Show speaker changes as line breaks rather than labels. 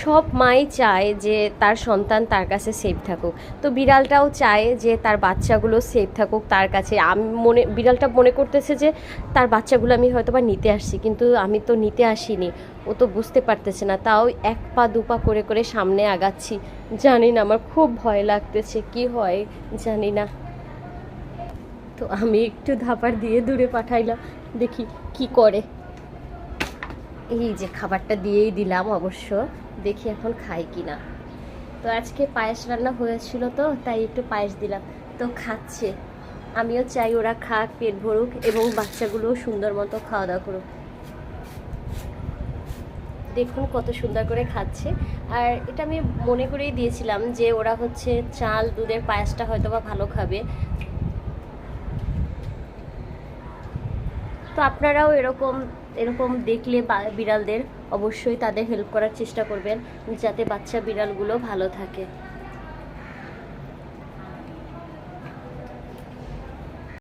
সব মাই চায় যে তার সন্তান তার কাছে সেফ থাকুক। তো বিড়ালটাও চায় যে তার বাচ্চাগুলো সেফ থাকুক তার কাছে। আমি মনে, বিড়ালটা মনে করতেছে যে তার বাচ্চাগুলো আমি হয়তো বা নিতে আসছি, কিন্তু আমি তো নিতে আসিনি। ও তো বুঝতে পারতেছে না, তাও এক পা, দু পা করে করে সামনে আগাচ্ছি। জানি না, আমার খুব ভয় লাগতেছে, কি হয় জানি না। তো আমি একটু ধাপার দিয়ে দূরে পাঠাইলাম, দেখি কি করে। এই যে খাবারটা দিয়েই দিলাম অবশ্য, দেখি এখন খাই কিনা। তো আজকে পায়েস রান্না হয়েছিল তো, তাই একটু পায়েস দিলাম। তো খাচ্ছে। আমিও চাই ওরা খাক, পেট ভরুক এবং বাচ্চাগুলোও সুন্দর মতো খাওয়া দাওয়া করুক। দেখুন কত সুন্দর করে খাচ্ছে। আর এটা আমি মনে করেই দিয়েছিলাম যে ওরা হচ্ছে চাল, দুধের পায়েসটা হয়তো বা ভালো খাবে। তো আপনারাও এরকম এরকম দেখলে বিড়ালদের অবশ্যই তাদের হেল্প করার চেষ্টা করবেন, যাতে বাচ্চা বিড়ালগুলো ভালো থাকে।